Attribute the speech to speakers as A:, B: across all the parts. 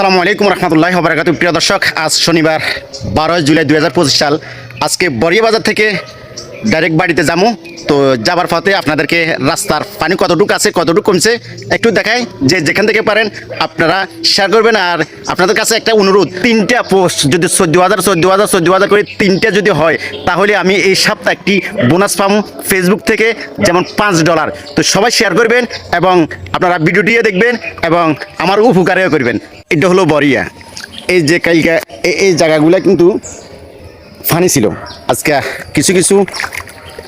A: আসসালামু আলাইকুম রহমতুল্লাহ বরাকাত প্রিয় দর্শক, আজ শনিবার, বারোই জুলাই দুই হাজার পঁচিশ সাল। আজকে বরিয়া বাজার থেকে ডাইরেক্ট বাড়িতে যাব তো যাবার পথে আপনাদেরকে রাস্তার পানি কতটুকু আছে, কতটুকু কমছে, একটু দেখাই যে যেখান থেকে পারেন আপনারা শেয়ার করবেন। আর আপনাদের কাছে একটা অনুরোধ, তিনটা পোস্ট যদি চোদ্দ হাজার চোদ্দ হাজার চোদ্দ হাজার করে তিনটা যদি হয়, তাহলে আমি এই সপ্তাহে একটি বোনাস পাবো ফেসবুক থেকে, যেমন পাঁচ ডলার তো সবাই শেয়ার করবেন এবং আপনারা ভিডিওটিও দেখবেন এবং আমার উপকারেও করবেন। এটা হলো বরিয়া এই যে কালকা এই- এই জায়গাগুলো কিন্তু ফানি ছিল। আজকে কিছু কিছু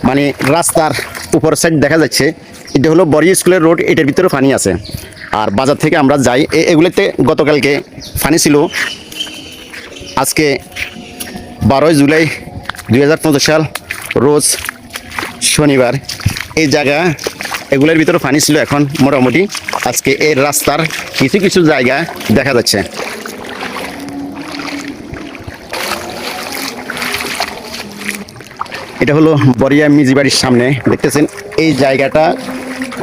A: মানে রাস্তার উপর সাইড দেখা যাচ্ছে, এটা হলো বড়ি স্কুলের রোড এটার ভিতরে ফানি আছে। আর বাজার থেকে আমরা যাই এগুলোতে গতকালকে ফানি ছিল। আজকে বারোই জুলাই দুই হাজার পঁচিশ সাল, রোজ শনিবার। এই জায়গা, এগুলোর ভিতরে ফানি ছিল এখন মোটামুটি। আজকে এই রাস্তার কিছু কিছু জায়গা দেখা যাচ্ছে। এটা হলো বরিয়া মিজি বাড়ির সামনে, দেখতেছেন? এই জায়গাটা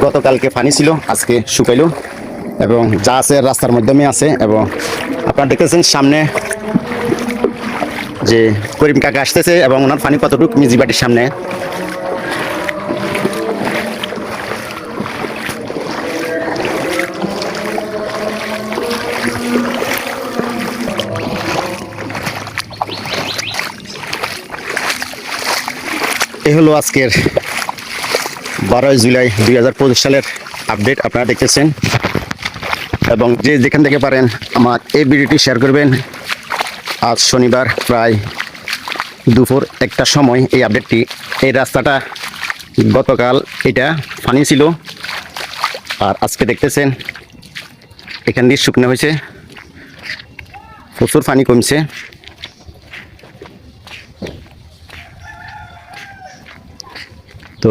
A: গতকালকে পানি ছিল, আজকে শুকাইলো এবং যা আছে রাস্তার মাধ্যমে আছে এবং আপনারা দেখতেছেন সামনে যে করিম কাকা আসতেছে এবং ওনার পানি কতটুকু মিজি বাড়ির সামনে। এই হলো আজকের বারোই জুলাই দুই হাজার পঁচিশ সালের আপডেট, আপনারা দেখতেছেন। এবং যে যেখান থেকে পারেন আমার এই ভিডিওটি শেয়ার করবেন। আজ শনিবার প্রায় দুপুর একটা সময় এই আপডেটটি, এই রাস্তাটা গতকাল এটা ফানি ছিল। আর আজকে দেখতেছেন, এখান দিয়ে শুকনো হয়েছে। প্রচুর পানি কমছে। তো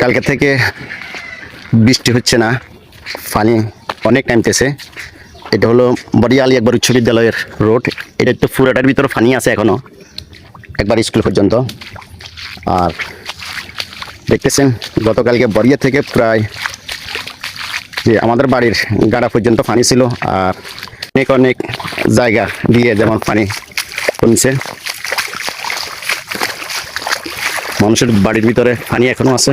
A: কালকে থেকে বৃষ্টি হচ্ছে না, পানি অনেক নামতেছে। এটা হলো বরিয়ালি একবার উচ্চ বিদ্যালয়ের রোড। এটা একটু পুরাটার ভিতরে পানি আছে এখনও, একবার স্কুল পর্যন্ত। আর দেখতেছেন, গতকালকে বরিয়া থেকে প্রায় যে আমাদের বাড়ির গাড়া পর্যন্ত পানি ছিল, আর অনেক অনেক জায়গা দিয়ে যেমন পানি কমছে। মানুষের বাড়ির ভিতরে পানি এখনও আছে।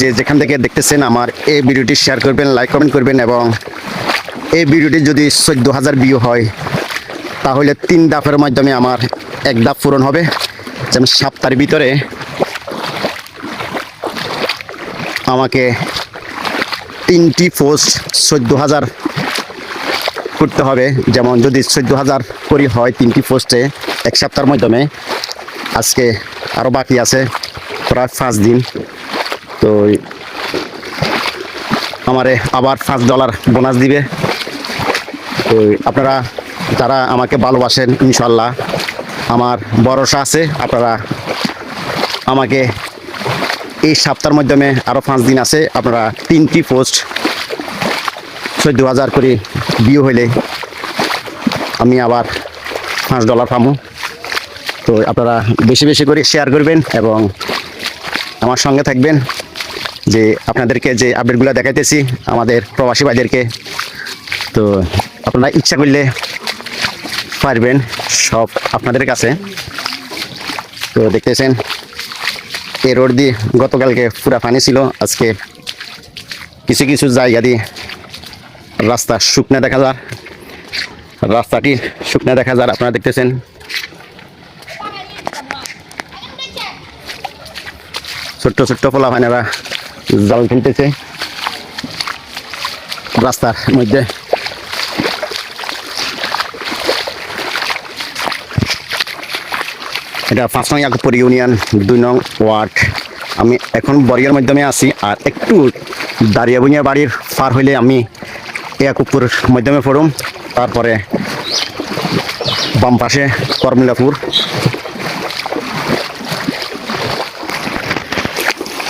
A: যে যেখান থেকে দেখতেছেন আমার এই ভিডিওটি শেয়ার করবেন লাইক কমেন্ট করবেন এবং এই ভিডিওটি যদি চোদ্দ হাজার ভিউ হয়, তাহলে তিন দাফের মাধ্যমে আমার এক দাপ পূরণ হবে। যেমন সপ্তাহের ভিতরে আমাকে তিনটি পোস্ট চোদ্দ হাজার করতে হবে। যেমন যদি চোদ্দ হাজার করি হয় তিনটি পোস্টে এক সপ্তাহের মাধ্যমে। আজকে আরও বাকি আছে প্রায় পাঁচ দিন। তো আমারে আবার পাঁচ ডলার বোনাস দিবে। তো আপনারা যারা আমাকে ভালোবাসেন, ইনশাল্লাহ। আমার ভরসা আছে, আপনারা আমাকে এই সপ্তাহের মাধ্যমে আরও পাঁচ দিন আছে, আপনারা তিনটি পোস্ট চোদ্দ হাজার করে বিয়ে হইলে আমি আবার পাঁচ ডলার পাবো তো আপনারা বেশি বেশি করে শেয়ার করবেন এবং আমার সঙ্গে থাকবেন যে আপনাদেরকে যে আপডেটগুলো দেখাইতেছি, আমাদের প্রবাসী ভাইদেরকে। তো আপনারা ইচ্ছা করলে পারবেন সব আপনাদের কাছে। তো দেখতেছেন এই রোড দিয়ে গতকালকে পুরা পানি ছিল, আজকে কিছু কিছু জায়গা দিয়ে রাস্তা শুকনা দেখা যায় রাস্তাটি শুকনা দেখা যার, আপনারা দেখতেছেন। ছোট্ট ছোট্ট পোলা ভাইনারা জাল ফেলতেছে। রাস্তার মধ্যে এটা পাঁচ নং ইয়াকুপুর ইউনিয়ন, দুই নং ওয়ার্ড। আমি এখন বরিয়ার মাধ্যমে আছি আর একটু দাঁড়িয়ে বুনিয়া বাড়ির পার হইলে আমি ইয়াকুপুর মাধ্যমে পড়ুম। তারপরে বাম পাশে করমিলাপুর।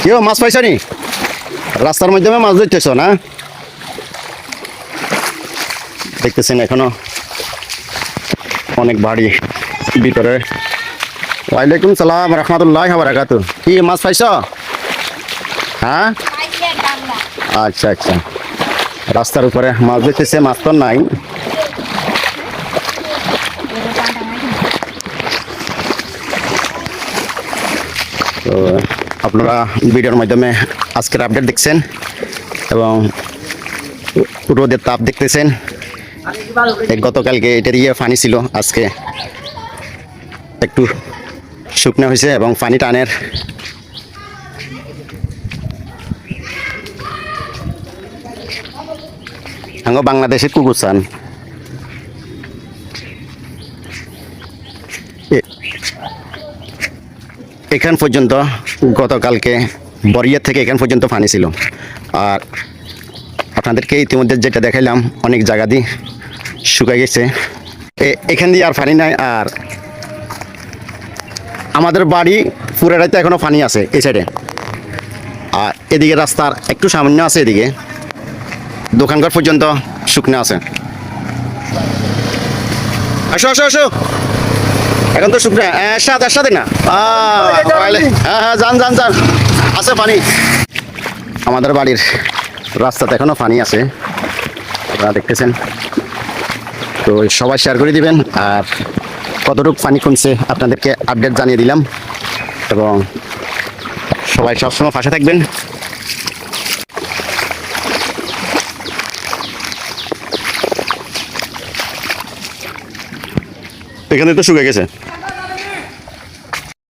A: কেউ মাছ পাইছ নি? রাস্তার মাধ্যমে মাছ ধরতেছ না? দেখতেছেন এখনও অনেক বাড়ি ভিতরে। ওয়ালাইকুম সালাম, রহমতুল্লাহ বারাকাতু কি মাছ পাইছ? হ্যাঁ? আচ্ছা আচ্ছা। রাস্তার উপরে মাছ দেখতেছে, মাছ তো নাই। তো আপনারা ভিডিওর মাধ্যমে আজকের আপডেট দেখছেন এবং রোদের তাপ দেখতেছেন। গতকালকে এটা দিয়ে পানি ছিল, আজকে একটু শুকনো হয়েছে এবং পানি টানের আঙ্গ বাংলাদেশের কুকুরসান। এ- এখান পর্যন্ত গতকালকে বরিয়া থেকে এখান পর্যন্ত পানি ছিল। আর আপনাদেরকে ইতিমধ্যে যেটা দেখাইলাম, অনেক জায়গা দিয়ে শুকাই গেছে। এখান দিয়ে আর পানি নাই, আর আমাদের বাড়ি পুরাটাইতে এখনও পানি আছে এই সাইডে আর এদিকে রাস্তার একটু সামান্য আছে এদিকে। দোকানঘর পর্যন্ত শুকনো আছে। আসো আসো আসো। এখন তো শুকনো। একসাথে একসাথে না? আহ, তাহলে- হ্যাঁ হ্যাঁ যান যান যান। আছে পানি। আমাদের বাড়ির রাস্তাতে এখনও পানি আছে। আপনারা দেখতেছেন। তো সবাই শেয়ার করে দিবেন। আর কতটুকু পানি কমছে আপনাদেরকে আপডেট জানিয়ে দিলাম। এবং সবাই সবসময় পাশে থাকবেন। এখানে তো শুকে গেছে।